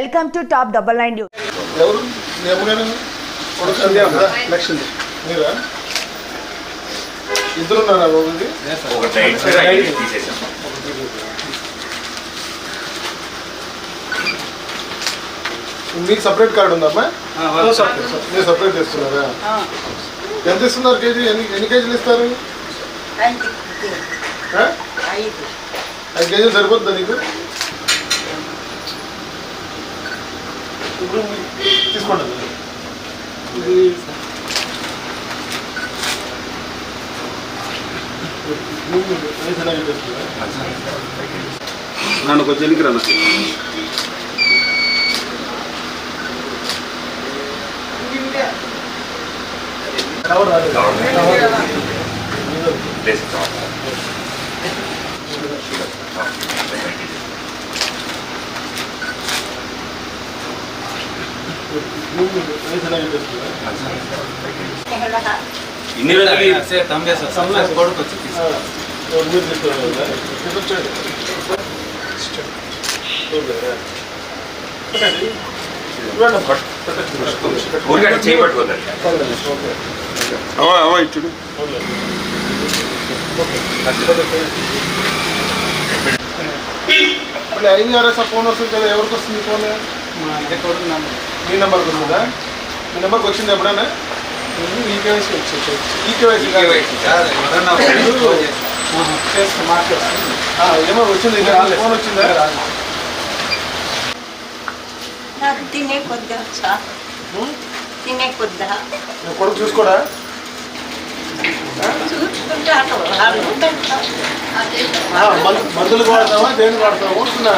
Welcome to top double nine news. ఇద్దరు మీకు separate card ఉందమ్మా మీరు సపరేట్ ఇస్తున్నారా ఎంత ఇస్తున్నారు కేజీ? ఎన్ని ఎన్ని కేజీలు ఇస్తారు? ఐదు కేజీలు సరిపోతుందా నీకు? ఇప్పుడు తీసుకోండి? నన్ను కొంచెం ఎన్నికి రాను కవర్ రాలేదు. ప్లేస్ నువ్వు రైస్ ఎలా చేస్తున్నారా? ఇన్ని రోజులు ఆ, ఎవరు మీరు తీసుకోవాలి కదా? తీసుకొచ్చేయండి. చూడలేరా? పెట్టండి. ఇవ్వండి అమ్మా. పెట్టండి. ఊరికంటే చేయబట్టుకోదండి పర్లేదు, ఓకే. అవా అవా ఇచ్చుడు. పర్లేదు. మళ్ళీ ఐవీఆర్ఎస్ ఫోన్ వస్తుంది కదా ఎవరికి వస్తుంది ఫోన్? మీ నెంబర్కి వస్తుందా మీ నెంబర్కి వచ్చింది ఎప్పుడైనా? ఈకేవైసీ వచ్చింది ఈకేవైసీ ఏమో వచ్చింది ఫోన్ వచ్చిందా? నాకు తినే కొద్ది వచ్చా? తినే కొద్దా? కొడుకు చూసుకోడా? మందులు వాడతావా దేని వాడతావా? ఊరుకున్నా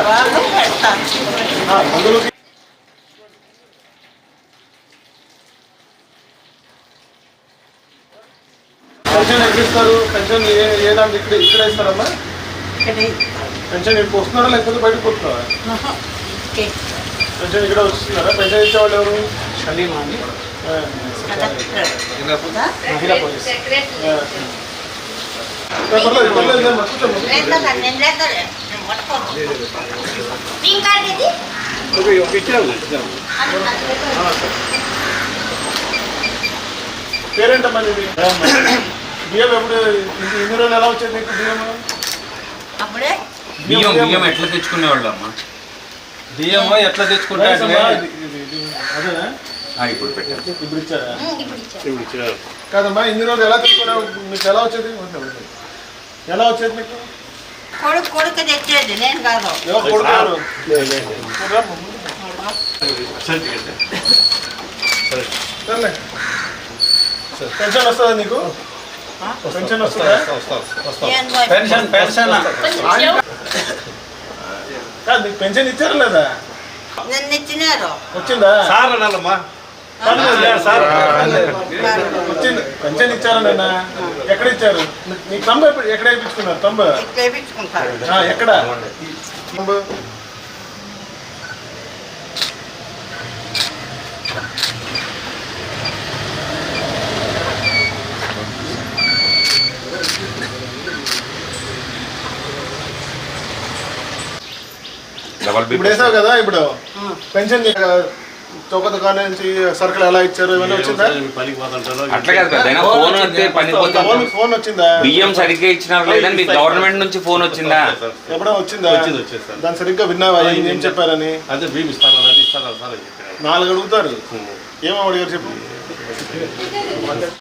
పెన్షన్ ఎక్కడ ఇస్తారు? పెన్షన్ ఏ ఏ దాంట్లో ఇక్కడ ఇక్కడ ఇస్తారమ్మా? పెన్షన్ ఇక్కడ వస్తున్నారా లేకపోతే బయటకు ఓకే. పెన్షన్ ఇక్కడ వస్తున్నారా? పెన్షన్ ఇచ్చేవాళ్ళు ఎవరు? మహిళా పోలీస్? పేరేంటమ్మా బియ్యం ఎప్పుడు ఇన్ని- రోజులు ఎలా వచ్చేది బియ్యం? అప్పుడే? బియ్యం బియ్యం ఎట్లా తెచ్చుకునేవాళ్ళు అమ్మా? బియ్యం ఎట్లా తెచ్చుకుంటా ఇప్పుడు పెట్టాను ఇప్పుడు ఇచ్చారా? ఇప్పుడు ఇచ్చారు. కాదమ్మా ఇన్ని రోజులు ఎలా తీసుకున్నావు మీకు ఎలా వచ్చేది. ఎలా వచ్చేది మీకు కొడుకు కొడుకు తెచ్చేది నేను కాదు. పెన్షన్ వస్తుందా నీకు? పెన్షన్ వస్తుందా పెన్షన్ పెన్షన్ పెన్షన్ ఇచ్చారా లేదా నన్ను ఇచ్చినారు వచ్చిందా? సార్ అనాలమ్మా వచ్చింది. పెన్షన్ ఇచ్చారా నాన్న? ఎక్కడ ఇచ్చారు? నీ తంబ ఎక్కడ వేయించుకున్నారు? తంబ ఎక్కడ? ఇప్పుడు వేసావు కదా ఇప్పుడు పెన్షన్ చౌక దుకాణం నుంచి సరుకులు ఎలా ఇచ్చారు ఇవన్నీ వచ్చిందా? అట్లా కాదు పెద్ద ఫోన్ వస్తే పని ఫోన్ పోతుంది ఫోన్ వచ్చిందా? బియ్యం సరిగ్గా ఇచ్చినారు లేదని మీకు గవర్నమెంట్ నుంచి ఫోన్ వచ్చిందా? ఎప్పుడో వచ్చిందా. దాని సరిగ్గా విన్నావా? ఏం ఏం చెప్పారని? అదే భీమ్ ఇస్తాను అది ఇస్తాను సార్ నాలుగు అడుగుతారు. ఏమో అడిగారు చెప్పు.